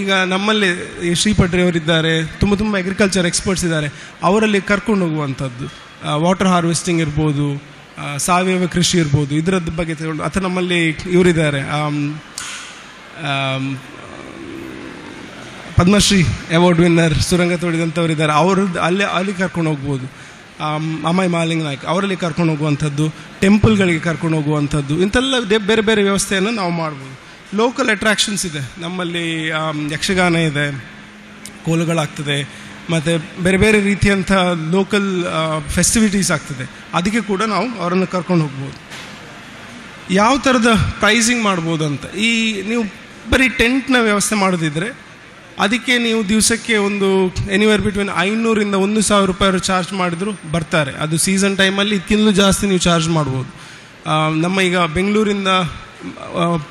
ಈಗ ನಮ್ಮಲ್ಲಿ ಈ ಶ್ರೀಪಟ್ರಿ ಅವರಿದ್ದಾರೆ, ತುಂಬ ತುಂಬ ಅಗ್ರಿಕಲ್ಚರ್ ಎಕ್ಸ್ಪರ್ಟ್ಸ್ ಇದ್ದಾರೆ. ಅವರಲ್ಲಿ ಕರ್ಕೊಂಡು ಹೋಗುವಂಥದ್ದು. ವಾಟರ್ ಹಾರ್ವೆಸ್ಟಿಂಗ್ ಇರ್ಬೋದು ಸಾವಯವ ಕೃಷಿ ಇರ್ಬೋದು, ಇದರದ್ದು ಬಗ್ಗೆ ತಗೊಂಡು, ಅಥವಾ ನಮ್ಮಲ್ಲಿ ಇವರಿದ್ದಾರೆ ಪದ್ಮಶ್ರೀ ಅವಾರ್ಡ್ ವಿನ್ನರ್ ಸುರಂಗ ತೋಡಿದಂಥವ್ರಿದ್ದಾರೆ ಅವ್ರದ್ದು ಅಲ್ಲೇ ಅಲ್ಲಿ ಕರ್ಕೊಂಡು ಹೋಗ್ಬೋದು. ಅಮಾಯ್ ಅಮೈ ಮಾಲಿಂಗ್ ನಾಯ್ಕ್ ಅವರಲ್ಲಿ ಕರ್ಕೊಂಡು ಹೋಗುವಂಥದ್ದು, ಟೆಂಪಲ್ಗಳಿಗೆ ಕರ್ಕೊಂಡು ಹೋಗುವಂಥದ್ದು, ಇಂಥೆಲ್ಲ ಬೇರೆ ಬೇರೆ ವ್ಯವಸ್ಥೆಯನ್ನು ನಾವು ಮಾಡ್ಬೋದು. ಲೋಕಲ್ ಅಟ್ರಾಕ್ಷನ್ಸ್ ಇದೆ. ನಮ್ಮಲ್ಲಿ ಯಕ್ಷಗಾನ ಇದೆ, ಕೋಲುಗಳಾಗ್ತದೆ, ಮತ್ತು ಬೇರೆ ಬೇರೆ ರೀತಿಯಂಥ ಲೋಕಲ್ ಫೆಸ್ಟಿವಿಟೀಸ್ ಆಗ್ತದೆ. ಅದಕ್ಕೆ ಕೂಡ ನಾವು ಅವರನ್ನು ಕರ್ಕೊಂಡು ಹೋಗ್ಬೋದು. ಯಾವ ಥರದ ಪ್ರೈಸಿಂಗ್ ಮಾಡ್ಬೋದು ಅಂತ. ಈ ನೀವು ಬರೀ ಟೆಂಟ್ನ ವ್ಯವಸ್ಥೆ ಮಾಡೋದಿದ್ರೆ ಅದಕ್ಕೆ ನೀವು ದಿವಸಕ್ಕೆ ಒಂದು ಎನಿವೇರ್ ಬಿಟ್ವೀನ್ ಐನೂರಿಂದ ಒಂದು ಸಾವಿರ ರೂಪಾಯಿ ಚಾರ್ಜ್ ಮಾಡಿದ್ರು ಬರ್ತಾರೆ. ಅದು ಸೀಸನ್ ಟೈಮಲ್ಲಿ ಇದಕ್ಕಿಂತಲೂ ಜಾಸ್ತಿ ನೀವು ಚಾರ್ಜ್ ಮಾಡ್ಬೋದು. ನಮ್ಮ ಈಗ ಬೆಂಗಳೂರಿಂದ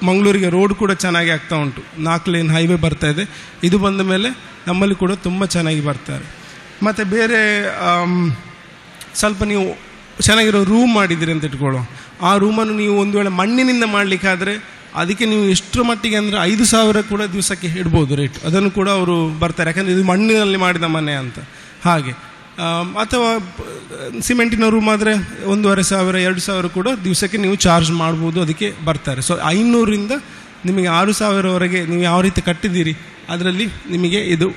ಮಂಗಳೂರಿಗೆ ರೋಡ್ ಕೂಡ ಚೆನ್ನಾಗಿ ಆಗ್ತಾ ಉಂಟು. ನಾಲ್ಕು ಲೇನ್ ಹೈವೇ ಬರ್ತಾ ಇದೆ. ಇದು ಬಂದ ಮೇಲೆ ನಮ್ಮಲ್ಲಿ ಕೂಡ ತುಂಬ ಚೆನ್ನಾಗಿ ಬರ್ತಾರೆ. ಮತ್ತು ಬೇರೆ ಸ್ವಲ್ಪ ನೀವು ಚೆನ್ನಾಗಿರೋ ರೂಮ್ ಮಾಡಿದ್ದೀರಿ ಅಂತ ಇಟ್ಕೊಳ್ಳೋ ಆ ರೂಮನ್ನು ನೀವು ಒಂದು ವೇಳೆ ಮಣ್ಣಿನಿಂದ ಮಾಡಲಿಕ್ಕಾದರೆ ಅದಕ್ಕೆ ನೀವು ಎಷ್ಟರ ಮಟ್ಟಿಗೆ ಅಂದರೆ ಐದು ಸಾವಿರ ಕೂಡ ದಿವಸಕ್ಕೆ ಇಡ್ಬೋದು ರೇಟ್ ಅದನ್ನು ಕೂಡ ಅವರು ಬರ್ತಾರೆ. ಯಾಕಂದರೆ ಇದು ಮಣ್ಣಿನಲ್ಲಿ ಮಾಡಿದ ಮನೆ ಅಂತ. ಹಾಗೆ. ಅಥವಾ ಸಿಮೆಂಟಿನ ರೂಮ್ ಆದರೆ ಒಂದೂವರೆ ಸಾವಿರ, ಎರಡು ಸಾವಿರ ಕೂಡ ದಿವಸಕ್ಕೆ ನೀವು ಚಾರ್ಜ್ ಮಾಡ್ಬೋದು, ಅದಕ್ಕೆ ಬರ್ತಾರೆ. ಸೊ ಐನೂರಿಂದ ನಿಮಗೆ ಆರು ಸಾವಿರವರೆಗೆ ನೀವು ಯಾವ ರೀತಿ ಕಟ್ಟಿದ್ದೀರಿ, ಅದರಲ್ಲಿ ನಿಮಗೆ ಇದು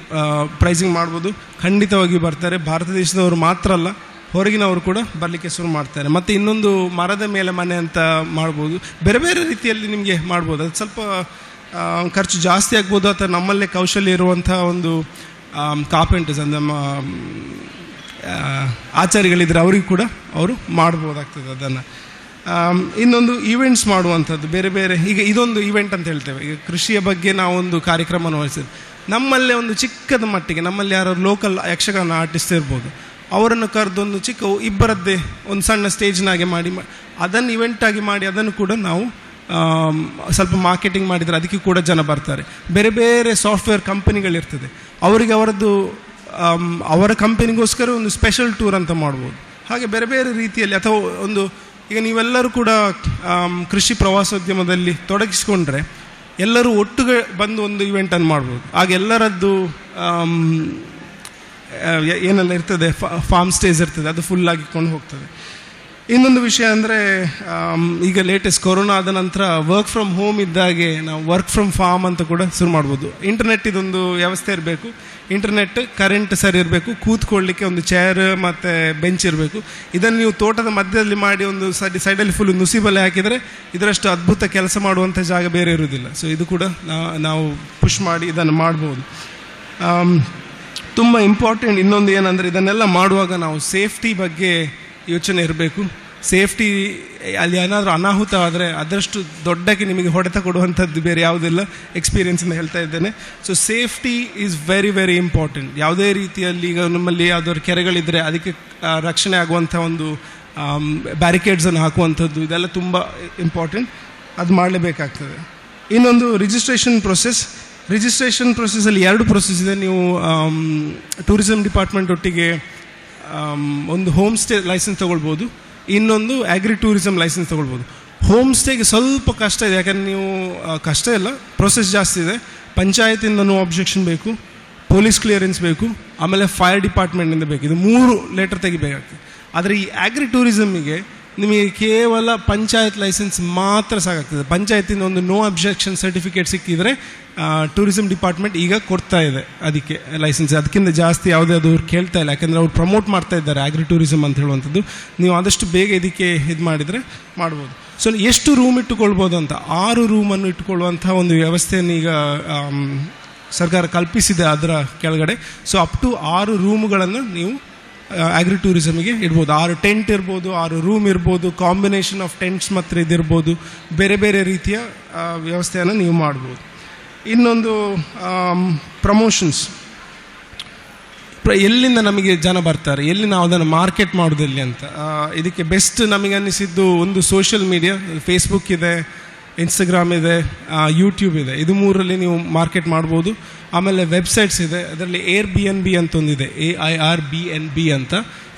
ಪ್ರೈಸಿಂಗ್ ಮಾಡ್ಬೋದು. ಖಂಡಿತವಾಗಿ ಬರ್ತಾರೆ. ಭಾರತ ದೇಶದವರು ಮಾತ್ರ ಅಲ್ಲ ಹೊರಗಿನವರು ಕೂಡ ಬರಲಿಕ್ಕೆ ಶುರು ಮಾಡ್ತಾರೆ. ಮತ್ತು ಇನ್ನೊಂದು ಮರದ ಮೇಲೆ ಮನೆ ಅಂತ ಮಾಡ್ಬೋದು. ಬೇರೆ ಬೇರೆ ರೀತಿಯಲ್ಲಿ ನಿಮಗೆ ಮಾಡ್ಬೋದು. ಅದು ಸ್ವಲ್ಪ ಖರ್ಚು ಜಾಸ್ತಿ ಆಗ್ಬೋದು ಅಥವಾ ನಮ್ಮಲ್ಲೇ ಕೌಶಲ್ಯ ಇರುವಂಥ ಒಂದು ಕಾಪೆಂಟರ್ಸ್ ಅಂದರೆ ನಮ್ಮ ಆಚಾರಿಗಳಿದ್ರೆ ಅವರಿಗೂ ಕೂಡ ಅವರು ಮಾಡ್ಬೋದಾಗ್ತದೆ ಅದನ್ನು. ಇನ್ನೊಂದು ಈವೆಂಟ್ಸ್ ಮಾಡುವಂಥದ್ದು. ಬೇರೆ ಬೇರೆ, ಈಗ ಇದೊಂದು ಈವೆಂಟ್ ಅಂತ ಹೇಳ್ತೇವೆ. ಈಗ ಕೃಷಿಯ ಬಗ್ಗೆ ನಾವೊಂದು ಕಾರ್ಯಕ್ರಮವನ್ನು ವಹಿಸಿದ್ವಿ ನಮ್ಮಲ್ಲೇ ಒಂದು ಚಿಕ್ಕದ ಮಟ್ಟಿಗೆ, ನಮ್ಮಲ್ಲಿ ಯಾರು ಲೋಕಲ್ ಯಕ್ಷಗಾನ ಆರ್ಟಿಸ್ಟ್ ಇರ್ಬೋದು. ಅವರನ್ನು ಕರೆದು ಒಂದು ಚಿಕ್ಕ ಇಬ್ಬರದ್ದೇ ಒಂದು ಸಣ್ಣ ಸ್ಟೇಜ್ನಾಗೆ ಮಾಡಿ ಅದನ್ನು ಇವೆಂಟ್ ಆಗಿ ಮಾಡಿ ಅದನ್ನು ಕೂಡ ನಾವು ಸ್ವಲ್ಪ ಮಾರ್ಕೆಟಿಂಗ್ ಮಾಡಿದರೆ ಅದಕ್ಕೆ ಕೂಡ ಜನ ಬರ್ತಾರೆ. ಬೇರೆ ಬೇರೆ ಸಾಫ್ಟ್ವೇರ್ ಕಂಪನಿಗಳಿರ್ತದೆ ಅವರಿಗೆ ಅವರದ್ದು ಅವರ ಕಂಪನಿಗೋಸ್ಕರ ಒಂದು ಸ್ಪೆಷಲ್ ಟೂರ್ ಅಂತ ಮಾಡ್ಬೋದು. ಹಾಗೆ ಬೇರೆ ಬೇರೆ ರೀತಿಯಲ್ಲಿ ಅಥವಾ ಒಂದು, ಈಗ ನೀವೆಲ್ಲರೂ ಕೂಡ ಕೃಷಿ ಪ್ರವಾಸೋದ್ಯಮದಲ್ಲಿ ತೊಡಗಿಸ್ಕೊಂಡ್ರೆ ಎಲ್ಲರೂ ಒಟ್ಟುಗೆ ಬಂದು ಒಂದು ಇವೆಂಟನ್ನು ಮಾಡ್ಬೋದು. ಆಗ ಎಲ್ಲರದ್ದು ಏನೆಲ್ಲ ಇರ್ತದೆ ಫಾರ್ಮ್ ಸ್ಟೇಜ್ ಇರ್ತದೆ, ಅದು ಫುಲ್ ಆಗಿಕೊಂಡು ಹೋಗ್ತದೆ. ಇನ್ನೊಂದು ವಿಷಯ ಅಂದರೆ ಈಗ ಲೇಟೆಸ್ಟ್ ಕೊರೋನಾ ಆದ ನಂತರ ವರ್ಕ್ ಫ್ರಮ್ ಹೋಮ್ ಇದ್ದಾಗೆ ನಾವು ವರ್ಕ್ ಫ್ರಮ್ ಫಾರ್ಮ್ ಅಂತ ಕೂಡ ಶುರು ಮಾಡ್ಬೋದು. ಇಂಟರ್ನೆಟ್ ಇದೊಂದು ವ್ಯವಸ್ಥೆ ಇರಬೇಕು. ಇಂಟರ್ನೆಟ್ ಕರೆಂಟ್ ಸರಿ ಇರಬೇಕು. ಕೂತ್ಕೊಳ್ಳಿಕ್ಕೆ ಒಂದು ಚೇರ್ ಮತ್ತು ಬೆಂಚ್ ಇರಬೇಕು. ಇದನ್ನು ನೀವು ತೋಟದ ಮಧ್ಯದಲ್ಲಿ ಮಾಡಿ ಒಂದು ಸೈಡ್ ಸೈಡಲ್ಲಿ ಫುಲ್ ನುಸಿಬಲೆ ಹಾಕಿದರೆ ಇದರಷ್ಟು ಅದ್ಭುತ ಕೆಲಸ ಮಾಡುವಂಥ ಜಾಗ ಬೇರೆ ಇರುವುದಿಲ್ಲ. ಸೊ ಇದು ಕೂಡ ನಾವು ಪುಷ್ ಮಾಡಿ ಇದನ್ನು ಮಾಡ್ಬೋದು. ತುಂಬ ಇಂಪಾರ್ಟೆಂಟ್ ಇನ್ನೊಂದು ಏನಂದರೆ ಇದನ್ನೆಲ್ಲ ಮಾಡುವಾಗ ನಾವು ಸೇಫ್ಟಿ ಬಗ್ಗೆ ಯೋಚನೆ ಇರಬೇಕು. ಸೇಫ್ಟಿ ಅಲ್ಲಿ ಏನಾದರೂ ಅನಾಹುತ ಆದರೆ ಅದರಷ್ಟು ದೊಡ್ಡಕ್ಕೆ ನಿಮಗೆ ಹೊಡೆತ ಕೊಡುವಂಥದ್ದು ಬೇರೆ ಯಾವುದಿಲ್ಲ. ಎಕ್ಸ್ಪೀರಿಯನ್ಸಿಂದ ಹೇಳ್ತಾ ಇದ್ದೇನೆ. So safety is very very important ಯಾವುದೇ ರೀತಿಯಲ್ಲಿ ಈಗ ನಮ್ಮಲ್ಲಿ ಯಾವುದಾದ್ರು ಕೆರೆಗಳಿದ್ದರೆ ಅದಕ್ಕೆ ರಕ್ಷಣೆ ಆಗುವಂಥ ಒಂದು ಬ್ಯಾರಿಕೇಡ್ಸನ್ನು ಹಾಕುವಂಥದ್ದು ಇದೆಲ್ಲ ತುಂಬ ಇಂಪಾರ್ಟೆಂಟ್ ಅದು ಮಾಡಲೇಬೇಕಾಗ್ತದೆ. ಇನ್ನೊಂದು ರಿಜಿಸ್ಟ್ರೇಷನ್ ಪ್ರೊಸೆಸ್ ರಿಜಿಸ್ಟ್ರೇಷನ್ ಪ್ರೊಸೆಸಲ್ಲಿ ಎರಡು ಪ್ರೊಸೆಸ್ ಇದೆ. ನೀವು ಟೂರಿಸಮ್ ಡಿಪಾರ್ಟ್ಮೆಂಟ್ ಒಟ್ಟಿಗೆ ಒಂದು ಹೋಮ್ ಸ್ಟೇ ಲೈಸೆನ್ಸ್ ತೊಗೊಳ್ಬೋದು. ಇನ್ನೊಂದು ಅಗ್ರಿ ಟೂರಿಸಮ್ ಲೈಸೆನ್ಸ್ ತೊಗೊಳ್ಬೋದು. ಹೋಮ್ ಸ್ಟೇಗೆ ಸ್ವಲ್ಪ ಕಷ್ಟ ಇದೆ. ಯಾಕಂದರೆ ನೀವು ಕಷ್ಟ ಇಲ್ಲ ಪ್ರೊಸೆಸ್ ಜಾಸ್ತಿ ಇದೆ. ಪಂಚಾಯತಿಂದ ನೋ ಅಬ್ಜೆಕ್ಷನ್ ಬೇಕು. ಪೊಲೀಸ್ ಕ್ಲಿಯರೆನ್ಸ್ ಬೇಕು. ಆಮೇಲೆ ಫೈರ್ ಡಿಪಾರ್ಟ್ಮೆಂಟಿಂದ ಬೇಕು. ಇದು ಮೂರು ಲೆಟರ್ ತೆಗಿಬೇಕಾಗ್ತದೆ. ಆದರೆ ಈ ಅಗ್ರಿ ಟೂರಿಸಮಿಗೆ ನಿಮಗೆ ಕೇವಲ ಪಂಚಾಯತ್ ಲೈಸೆನ್ಸ್ ಮಾತ್ರ ಸಾಕಾಗ್ತದೆ. ಪಂಚಾಯತಿಂದ ಒಂದು ನೋ ಅಬ್ಜೆಕ್ಷನ್ ಸರ್ಟಿಫಿಕೇಟ್ ಸಿಕ್ಕಿದರೆ ಟೂರಿಸಂ ಡಿಪಾರ್ಟ್ಮೆಂಟ್ ಈಗ ಕೊಡ್ತಾ ಇದೆ ಅದಕ್ಕೆ ಲೈಸೆನ್ಸ್. ಅದಕ್ಕಿಂತ ಜಾಸ್ತಿ ಯಾವುದೇ ಅದು ಅವ್ರು ಕೇಳ್ತಾ ಇಲ್ಲ. ಯಾಕಂದರೆ ಅವ್ರು ಪ್ರಮೋಟ್ ಮಾಡ್ತಾ ಇದ್ದಾರೆ ಆಗ್ರಿ ಟೂರಿಸಂ ಅಂತ ಹೇಳುವಂಥದ್ದು. ನೀವು ಆದಷ್ಟು ಬೇಗ ಇದಕ್ಕೆ ಇದು ಮಾಡಿದರೆ ಮಾಡ್ಬೋದು. ಸೊ ಎಷ್ಟು ರೂಮ್ ಇಟ್ಟುಕೊಳ್ಬೋದು ಅಂತ, ಆರು ರೂಮನ್ನು ಇಟ್ಟುಕೊಳ್ಳುವಂಥ ಒಂದು ವ್ಯವಸ್ಥೆಯನ್ನು ಈಗ ಸರ್ಕಾರ ಕಲ್ಪಿಸಿದೆ ಅದರ ಕೆಳಗಡೆ. ಸೊ ಅಪ್ ಟು ಆರು ರೂಮುಗಳನ್ನು ನೀವು ಅಗ್ರಿ ಟೂರಿಸಮಿಗೆ ಇಡ್ಬೋದು ಆರು ಟೆಂಟ್ ಇರ್ಬೋದು, ಆರು ರೂಮ್ ಇರ್ಬೋದು ಕಾಂಬಿನೇಷನ್ ಆಫ್ ಟೆಂಟ್ಸ್ ಮಾತ್ರ ಇದಿರ್ಬೋದು. ಬೇರೆ ಬೇರೆ ರೀತಿಯ ವ್ಯವಸ್ಥೆಯನ್ನು ನೀವು ಮಾಡ್ಬೋದು. ಇನ್ನೊಂದು ಪ್ರಮೋಷನ್ಸ್ ಎಲ್ಲಿಂದ ನಮಗೆ ಜನ ಬರ್ತಾರೆ? ಎಲ್ಲಿ ನಾವು ಅದನ್ನು ಮಾರ್ಕೆಟ್ ಮಾಡೋದು ಎಲ್ಲಿ ಅಂತ? ಇದಕ್ಕೆ ಬೆಸ್ಟ್ ನಮಗೆ ಅನ್ನಿಸಿದ್ದು ಒಂದು ಸೋಷಿಯಲ್ ಮೀಡಿಯಾ ಫೇಸ್ಬುಕ್ ಇದೆ ಇನ್ಸ್ಟಾಗ್ರಾಮ್ ಇದೆ ಯೂಟ್ಯೂಬ್ ಇದೆ. ಇದು ಮೂರಲ್ಲಿ ನೀವು ಮಾರ್ಕೆಟ್ ಮಾಡ್ಬೋದು. ಆಮೇಲೆ ವೆಬ್ಸೈಟ್ಸ್ ಇದೆ. ಅದರಲ್ಲಿ ಏರ್ ಬಿ ಎನ್ ಬಿ ಅಂತ ಒಂದಿದೆ A I R B N B ಅಂತ.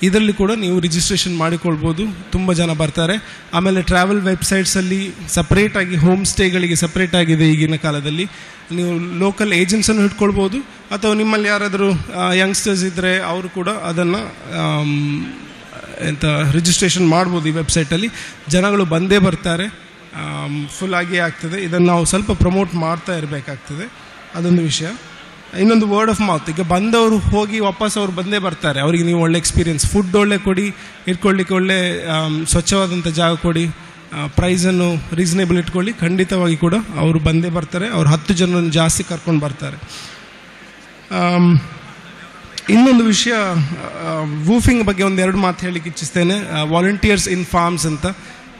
ಇದರಲ್ಲಿ ಕೂಡ ನೀವು ರಿಜಿಸ್ಟ್ರೇಷನ್ ಮಾಡಿಕೊಳ್ಬೋದು. ತುಂಬ ಜನ ಬರ್ತಾರೆ. ಆಮೇಲೆ ಟ್ರಾವೆಲ್ ವೆಬ್ಸೈಟ್ಸಲ್ಲಿ ಸಪ್ರೇಟಾಗಿ ಹೋಮ್ ಸ್ಟೇಗಳಿಗೆ ಸಪ್ರೇಟ್ ಆಗಿದೆ ಈಗಿನ ಕಾಲದಲ್ಲಿ. ನೀವು ಲೋಕಲ್ ಏಜೆಂಟ್ಸನ್ನು ಇಟ್ಕೊಳ್ಬೋದು ಅಥವಾ ನಿಮ್ಮಲ್ಲಿ ಯಾರಾದರೂ ಯಂಗ್ಸ್ಟರ್ಸ್ ಇದ್ದರೆ ಅವರು ಕೂಡ ಅದನ್ನು ಎಂತ ರಿಜಿಸ್ಟ್ರೇಷನ್ ಮಾಡ್ಬೋದು ಈ ವೆಬ್ಸೈಟಲ್ಲಿ ಜನಗಳು ಬಂದೇ ಬರ್ತಾರೆ. ಫುಲ್ ಆಗಿ ಆಗ್ತದೆ. ಇದನ್ನು ನಾವು ಸ್ವಲ್ಪ ಪ್ರಮೋಟ್ ಮಾಡ್ತಾ ಇರಬೇಕಾಗ್ತದೆ. ಅದೊಂದು ವಿಷಯ. ಇನ್ನೊಂದು ವರ್ಡ್ ಆಫ್ ಮೌತ್ ಈಗ ಬಂದವರು ಹೋಗಿ ವಾಪಸ್ ಅವ್ರು ಬಂದೇ ಬರ್ತಾರೆ. ಅವರಿಗೆ ನೀವು ಒಳ್ಳೆ ಎಕ್ಸ್ಪೀರಿಯನ್ಸ್ ಫುಡ್ ಒಳ್ಳೆ ಕೊಡಿ ಇಟ್ಕೊಳ್ಳಿಕ್ಕೆ ಒಳ್ಳೆ ಸ್ವಚ್ಛವಾದಂಥ ಜಾಗ ಕೊಡಿ ಪ್ರೈಸನ್ನು ರೀಸನೇಬಲ್ ಇಟ್ಕೊಳ್ಳಿ. ಖಂಡಿತವಾಗಿ ಕೂಡ ಅವರು ಬಂದೇ ಬರ್ತಾರೆ. ಅವ್ರು ಹತ್ತು ಜನರನ್ನು ಜಾಸ್ತಿ ಕರ್ಕೊಂಡು ಬರ್ತಾರೆ. ಇನ್ನೊಂದು ವಿಷಯ ವೂಫಿಂಗ್ ಬಗ್ಗೆ ಒಂದು ಎರಡು ಮಾತು ಹೇಳಲಿಕ್ಕೆ ಇಚ್ಛಿಸ್ತೇನೆ. ವಾಲಂಟಿಯರ್ಸ್ ಇನ್ ಫಾರ್ಮ್ಸ್ ಅಂತ.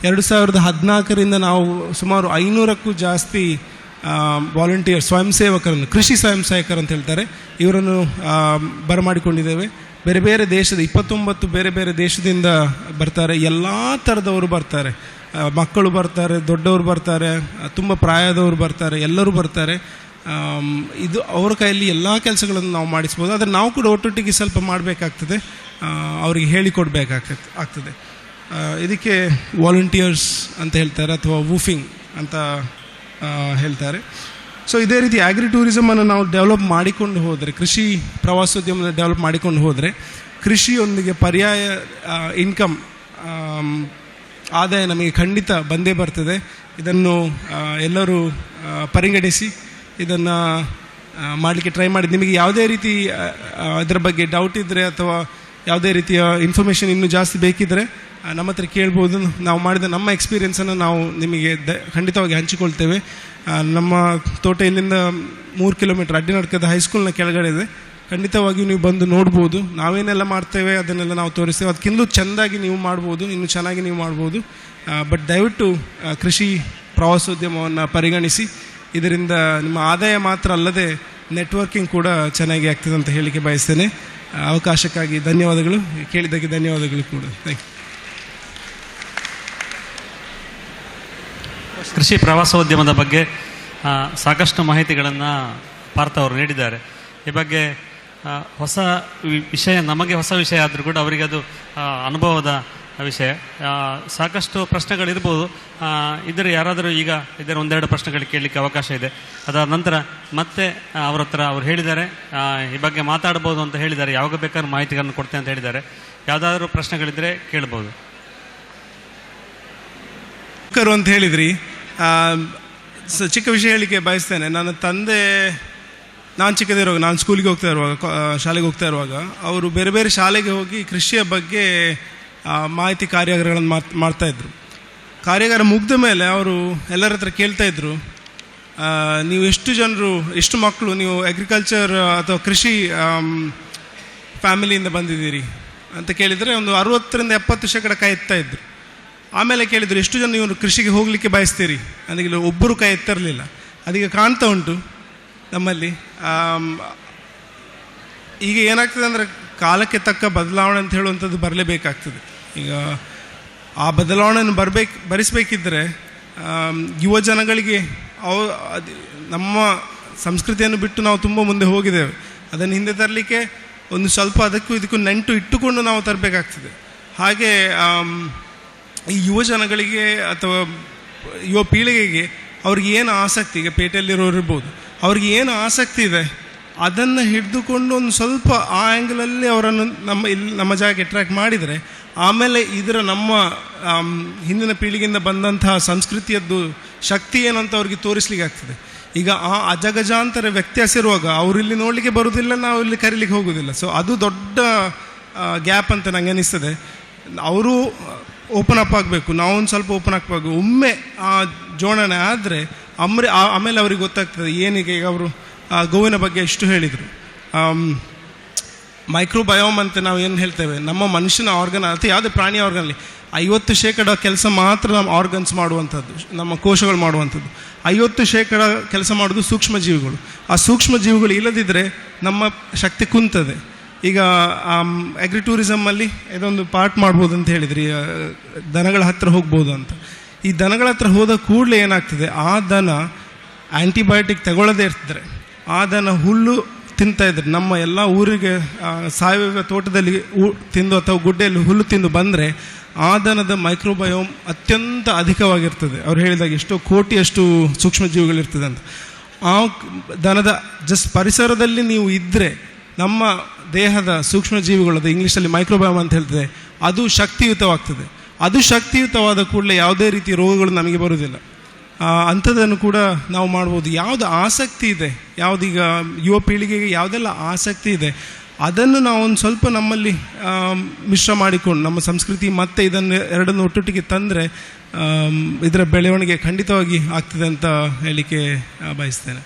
ಎರಡು ಸಾವಿರದ ಹದಿನಾಲ್ಕರಿಂದ ನಾವು ಸುಮಾರು ಐನೂರಕ್ಕೂ ಜಾಸ್ತಿ ವಾಲಂಟಿಯರ್ ಸ್ವಯಂ ಸೇವಕರನ್ನು ಕೃಷಿ ಸ್ವಯಂ ಸೇವಕರು ಅಂತ ಹೇಳ್ತಾರೆ. ಇವರನ್ನು ಬರಮಾಡಿಕೊಂಡಿದ್ದೇವೆ. ಬೇರೆ ಬೇರೆ ದೇಶದ, ಇಪ್ಪತ್ತೊಂಬತ್ತು ಬೇರೆ ಬೇರೆ ದೇಶದಿಂದ ಬರ್ತಾರೆ. ಎಲ್ಲ ಥರದವರು ಬರ್ತಾರೆ. ಮಕ್ಕಳು ಬರ್ತಾರೆ, ದೊಡ್ಡವರು ಬರ್ತಾರೆ, ತುಂಬ ಪ್ರಾಯದವರು ಬರ್ತಾರೆ, ಎಲ್ಲರೂ ಬರ್ತಾರೆ. ಇದು ಅವರ ಕೈಯಲ್ಲಿ ಎಲ್ಲ ಕೆಲಸಗಳನ್ನು ನಾವು ಮಾಡಿಸ್ಬೋದು. ಆದರೆ ನಾವು ಕೂಡ ಒಟ್ಟೊಟ್ಟಿಗೆ ಸ್ವಲ್ಪ ಮಾಡಬೇಕಾಗ್ತದೆ. ಅವರಿಗೆ ಹೇಳಿಕೊಡ್ಬೇಕಾಗ್ತದೆ ಆಗ್ತದೆ. ಇದಕ್ಕೆ ವಾಲಂಟಿಯರ್ಸ್ ಅಂತ ಹೇಳ್ತಾರೆ, ಅಥವಾ ವೂಫಿಂಗ್ ಅಂತ ಹೇಳ್ತಾರೆ. ಸೊ ಇದೇ ರೀತಿ ಆಗ್ರಿ ಟೂರಿಸಮನ್ನು ನಾವು ಡೆವಲಪ್ ಮಾಡಿಕೊಂಡು ಹೋದರೆ, ಕೃಷಿ ಪ್ರವಾಸೋದ್ಯಮನ ಡೆವಲಪ್ ಮಾಡಿಕೊಂಡು ಹೋದರೆ, ಕೃಷಿಯೊಂದಿಗೆ ಪರ್ಯಾಯ ಇನ್ಕಮ್ ಆದಾಯ ನಮಗೆ ಖಂಡಿತ ಬಂದೇ ಬರ್ತದೆ. ಇದನ್ನು ಎಲ್ಲರೂ ಪರಿಗಣಿಸಿ ಇದನ್ನು ಮಾಡಲಿಕ್ಕೆ ಟ್ರೈ ಮಾಡಿ. ನಿಮಗೆ ಯಾವುದೇ ರೀತಿ ಇದರ ಬಗ್ಗೆ ಡೌಟ್ ಇದ್ದರೆ ಅಥವಾ ಯಾವುದೇ ರೀತಿಯ ಇನ್ಫಾರ್ಮೇಷನ್ ಇನ್ನೂ ಜಾಸ್ತಿ ಬೇಕಿದ್ದರೆ ನಮ್ಮ ಹತ್ರ ಕೇಳ್ಬೋದು. ನಾವು ಮಾಡಿದ ನಮ್ಮ ಎಕ್ಸ್ಪೀರಿಯೆನ್ಸನ್ನು ನಾವು ನಿಮಗೆ ದ, ಖಂಡಿತವಾಗಿ ಹಂಚಿಕೊಳ್ತೇವೆ. ನಮ್ಮ ತೋಟ ಇಲ್ಲಿಂದ ಮೂರು ಕಿಲೋಮೀಟರ್ ಅಡ್ಡಿನಡ್ಕದ ಹೈಸ್ಕೂಲ್ನ ಕೆಳಗಡೆ ಇದೆ. ಖಂಡಿತವಾಗಿಯೂ ನೀವು ಬಂದು ನೋಡ್ಬೋದು. ನಾವೇನೆಲ್ಲ ಮಾಡ್ತೇವೆ ಅದನ್ನೆಲ್ಲ ನಾವು ತೋರಿಸ್ತೇವೆ. ಅದಕ್ಕಿಂತಲೂ ಚೆಂದಾಗಿ ನೀವು ಮಾಡ್ಬೋದು. ಇನ್ನೂ ಚೆನ್ನಾಗಿ ನೀವು ಮಾಡ್ಬೋದು. ಬಟ್ ದಯವಿಟ್ಟು ಕೃಷಿ ಪ್ರವಾಸೋದ್ಯಮವನ್ನು ಪರಿಗಣಿಸಿ. ಇದರಿಂದ ನಿಮ್ಮ ಆದಾಯ ಮಾತ್ರ ಅಲ್ಲದೆ ನೆಟ್ವರ್ಕಿಂಗ್ ಕೂಡ ಚೆನ್ನಾಗಿ ಆಗ್ತದೆ ಅಂತ ಹೇಳಿಕೆ ಬಯಸ್ತೇನೆ. ಅವಕಾಶಕ್ಕಾಗಿ ಧನ್ಯವಾದಗಳು. ಕೇಳಿದ್ದಕ್ಕೆ ಧನ್ಯವಾದಗಳು ಕೂಡ. ಥ್ಯಾಂಕ್ ಯು ಕೃಷಿ ಪ್ರವಾಸೋದ್ಯಮದ ಬಗ್ಗೆ ಸಾಕಷ್ಟು ಮಾಹಿತಿಗಳನ್ನು ಪಾರ್ಥ ಅವರು ನೀಡಿದ್ದಾರೆ. ಈ ಬಗ್ಗೆ ಹೊಸ ವಿಷಯ, ನಮಗೆ ಹೊಸ ವಿಷಯ ಆದರೂ ಕೂಡ ಅವರಿಗೆ ಅದು ಅನುಭವದ ವಿಷಯ. ಸಾಕಷ್ಟು ಪ್ರಶ್ನೆಗಳಿರ್ಬೋದು ಇದರ ಯಾರಾದರೂ ಈಗ ಇದರ ಒಂದೆರಡು ಪ್ರಶ್ನೆಗಳು ಕೇಳಲಿಕ್ಕೆ ಅವಕಾಶ ಇದೆ. ಅದಾದ ನಂತರ ಮತ್ತೆ ಅವ್ರ ಹತ್ರ ಅವ್ರು ಹೇಳಿದ್ದಾರೆ. ಈ ಬಗ್ಗೆ ಮಾತಾಡ್ಬೋದು ಅಂತ ಹೇಳಿದ್ದಾರೆ. ಯಾವಾಗ ಬೇಕಾದ್ರೂ ಮಾಹಿತಿಗಳನ್ನು ಕೊಡ್ತೇನೆ ಅಂತ ಹೇಳಿದ್ದಾರೆ. ಯಾವುದಾದ್ರೂ ಪ್ರಶ್ನೆಗಳಿದ್ದರೆ ಕೇಳ್ಬೋದು. ಅಂತ ಹೇಳಿದ್ರಿ? ಸ- ಚಿಕ್ಕ ವಿಷಯ ಹೇಳಲಿಕ್ಕೆ ಬಯಸ್ತೇನೆ. ನನ್ನ ತಂದೆ, ನಾನು ಚಿಕ್ಕದಿರುವಾಗ ನಾನು ಸ್ಕೂಲಿಗೆ ಹೋಗ್ತಾ ಇರುವಾಗ ಶಾಲೆಗೆ ಹೋಗ್ತಾ ಇರುವಾಗ, ಅವರು ಬೇರೆ ಬೇರೆ ಶಾಲೆಗೆ ಹೋಗಿ ಕೃಷಿಯ ಬಗ್ಗೆ ಮಾಹಿತಿ ಕಾರ್ಯಾಗಾರಗಳನ್ನು ಮಾತ್ ಮಾಡ್ತಾಯಿದ್ರು ಕಾರ್ಯಾಗಾರ ಮುಗಿದ ಮೇಲೆ ಅವರು ಎಲ್ಲರ ಹತ್ರ ಕೇಳ್ತಾ ಇದ್ರು ನೀವು ಎಷ್ಟು ಜನರು, ಎಷ್ಟು ಮಕ್ಕಳು, ನೀವು ಅಗ್ರಿಕಲ್ಚರ್ ಅಥವಾ ಕೃಷಿ ಫ್ಯಾಮಿಲಿಯಿಂದ ಬಂದಿದ್ದೀರಿ ಅಂತ ಕೇಳಿದರೆ ಒಂದು ಅರುವತ್ತರಿಂದ ಎಪ್ಪತ್ತು ಶೇಕಡ ಕೈ ಇದ್ರು. ಆಮೇಲೆ ಕೇಳಿದರು, ಎಷ್ಟು ಜನ ಇವರು ಕೃಷಿಗೆ ಹೋಗಲಿಕ್ಕೆ ಬಯಸ್ತೀರಿ? ಅದಕ್ಕೆ ಒಬ್ಬರು ಕೈ ಎತ್ತಿರಲಿಲ್ಲ. ಅದೀಗ ಕಾಣ್ತಾ ಉಂಟು ನಮ್ಮಲ್ಲಿ. ಈಗ ಏನಾಗ್ತದೆ ಅಂದರೆ, ಕಾಲಕ್ಕೆ ತಕ್ಕ ಬದಲಾವಣೆ ಅಂತ ಹೇಳುವಂಥದ್ದು ಬರಲೇಬೇಕಾಗ್ತದೆ. ಈಗ ಆ ಬದಲಾವಣೆಯನ್ನು ಬರಬೇಕು ಭರಿಸಬೇಕಿದ್ದರೆ ಯುವ ಜನಗಳಿಗೆ ಅವ ನಮ್ಮ ಸಂಸ್ಕೃತಿಯನ್ನು ಬಿಟ್ಟು ನಾವು ತುಂಬ ಮುಂದೆ ಹೋಗಿದ್ದೇವೆ. ಅದನ್ನು ಹಿಂದೆ ತರಲಿಕ್ಕೆ ಒಂದು ಸ್ವಲ್ಪ ಅದಕ್ಕೂ ಇದಕ್ಕೂ ನೆಂಟು ಇಟ್ಟುಕೊಂಡು ನಾವು ತರಬೇಕಾಗ್ತದೆ. ಹಾಗೆ ಈ ಯುವ ಜನಗಳಿಗೆ ಅಥವಾ ಯುವ ಪೀಳಿಗೆಗೆ ಅವ್ರಿಗೆ ಏನು ಆಸಕ್ತಿ, ಈಗ ಪೇಟೆಯಲ್ಲಿರೋರು ಇರ್ಬೋದು, ಅವ್ರಿಗೆ ಏನು ಆಸಕ್ತಿ ಇದೆ, ಅದನ್ನು ಹಿಡಿದುಕೊಂಡು ಒಂದು ಸ್ವಲ್ಪ ಆ ಆ್ಯಂಗಲಲ್ಲಿ ಅವರನ್ನು ನಮ್ಮ ಇಲ್ಲಿ ನಮ್ಮ ಜಾಗಕ್ಕೆ ಅಟ್ರ್ಯಾಕ್ಟ್ ಮಾಡಿದರೆ, ಆಮೇಲೆ ಇದರ ನಮ್ಮ ಹಿಂದಿನ ಪೀಳಿಗೆಯಿಂದ ಬಂದಂತಹ ಸಂಸ್ಕೃತಿಯದ್ದು ಶಕ್ತಿ ಏನಂತ ಅವ್ರಿಗೆ ತೋರಿಸ್ಲಿಕ್ಕೆ ಆಗ್ತದೆ. ಈಗ ಆ ಅಜಗಜಾಂತರ ವ್ಯತ್ಯಾಸ ಇರುವಾಗ ಅವರಿಲ್ಲಿ ನೋಡಲಿಕ್ಕೆ ಬರುವುದಿಲ್ಲ ನಾವು ಇಲ್ಲಿ ಕರೀಲಿಕ್ಕೆ ಹೋಗೋದಿಲ್ಲ. ಸೊ ಅದು ದೊಡ್ಡ ಗ್ಯಾಪ್ ಅಂತ ನನಗೆ ಅನಿಸ್ತದೆ. ಅವರು ಓಪನ್ ಅಪ್ ಆಗಬೇಕು. ನಾವು ಒಂದು ಸ್ವಲ್ಪ ಓಪನ್ ಆಗಬೇಕು. ಒಮ್ಮೆ ಆ ಜೋಡಣೆ ಆದರೆ ಅಮ್ರೆ ಆ- ಆಮೇಲೆ ಅವ್ರಿಗೆ ಗೊತ್ತಾಗ್ತದೆ ಏನಿಗೆ ಈಗ ಅವರು ಗೋವಿನ ಬಗ್ಗೆ ಎಷ್ಟು ಹೇಳಿದರು. ಮೈಕ್ರೋಬಯೋಮ್ ಅಂತ ನಾವು ಏನು ಹೇಳ್ತೇವೆ? ನಮ್ಮ ಮನುಷ್ಯನ ಆರ್ಗನ್ ಅಥವಾ ಯಾವುದೇ ಪ್ರಾಣಿ ಆರ್ಗನಲ್ಲಿ ಐವತ್ತು ಶೇಕಡ ಕೆಲಸ ಮಾತ್ರ ನಮ್ಮ ಆರ್ಗನ್ಸ್ ಮಾಡುವಂಥದ್ದು, ನಮ್ಮ ಕೋಶಗಳು ಮಾಡುವಂಥದ್ದು. ಐವತ್ತು ಶೇಕಡ ಕೆಲಸ ಮಾಡೋದು ಸೂಕ್ಷ್ಮ ಜೀವಿಗಳು ಆ ಸೂಕ್ಷ್ಮ ಜೀವಿಗಳು ಇಲ್ಲದಿದ್ದರೆ ನಮ್ಮ ಶಕ್ತಿ ಕುಂತದೆ. ಈಗ ಅಗ್ರಿ ಟೂರಿಸಮಲ್ಲಿ ಇದೊಂದು ಪಾರ್ಟ್ ಮಾಡ್ಬೋದು ಅಂತ ಹೇಳಿದ್ರಿ ದನಗಳ ಹತ್ರ ಹೋಗ್ಬೋದು ಅಂತ. ಈ ದನಗಳ ಹತ್ರ ಹೋದ ಕೂಡಲೇ ಏನಾಗ್ತದೆ, ಆ ದನ ಆ್ಯಂಟಿಬಯೋಟಿಕ್ ತಗೊಳ್ಳದೇ ಇರ್ತಿದ್ರೆ, ಆ ದನ ಹುಲ್ಲು ತಿಂತಾ ಇದ್ರೆ, ನಮ್ಮ ಎಲ್ಲ ಊರಿಗೆ ಸಾವಯವ ತೋಟದಲ್ಲಿ ಊ ತಿಂದು ಅಥವಾ ಗುಡ್ಡೆಯಲ್ಲಿ ಹುಲ್ಲು ತಿಂದು ಬಂದರೆ, ಆ ದನದ ಮೈಕ್ರೋಬಯೋಮ್ ಅತ್ಯಂತ ಅಧಿಕವಾಗಿರ್ತದೆ. ಅವ್ರು ಹೇಳಿದಾಗ ಎಷ್ಟೋ ಕೋಟಿಯಷ್ಟು ಸೂಕ್ಷ್ಮ ಜೀವಿಗಳಿರ್ತದೆ ಅಂತ. ಆ ದನದ ಜಸ್ಟ್ ಪರಿಸರದಲ್ಲಿ ನೀವು ಇದ್ದರೆ ನಮ್ಮ ದೇಹದ ಸೂಕ್ಷ್ಮ ಅದು ಇಂಗ್ಲೀಷಲ್ಲಿ ಮೈಕ್ರೋಬಯೋಮ್ ಅಂತ ಹೇಳ್ತದೆ. ಅದು ಶಕ್ತಿಯುತವಾಗ್ತದೆ. ಅದು ಶಕ್ತಿಯುತವಾದ ಕೂಡಲೇ ಯಾವುದೇ ರೀತಿ ರೋಗಗಳು ನಮಗೆ ಬರುವುದಿಲ್ಲ. ಅಂಥದ್ದನ್ನು ಕೂಡ ನಾವು ಮಾಡ್ಬೋದು. ಯಾವುದು ಆಸಕ್ತಿ ಇದೆ, ಯಾವುದೀಗ ಯುವ ಪೀಳಿಗೆಗೆ ಯಾವುದೆಲ್ಲ ಆಸಕ್ತಿ ಇದೆ, ಅದನ್ನು ನಾವು ಒಂದು ಸ್ವಲ್ಪ ನಮ್ಮಲ್ಲಿ ಮಿಶ್ರ ಮಾಡಿಕೊಂಡು, ನಮ್ಮ ಸಂಸ್ಕೃತಿ ಮತ್ತೆ ಇದನ್ನು ಎರಡನ್ನು ಒಟ್ಟೊಟ್ಟಿಗೆ ತಂದರೆ ಇದರ ಬೆಳವಣಿಗೆ ಖಂಡಿತವಾಗಿ ಆಗ್ತದೆ ಅಂತ ಹೇಳಲಿಕ್ಕೆ ಬಯಸ್ತೇನೆ.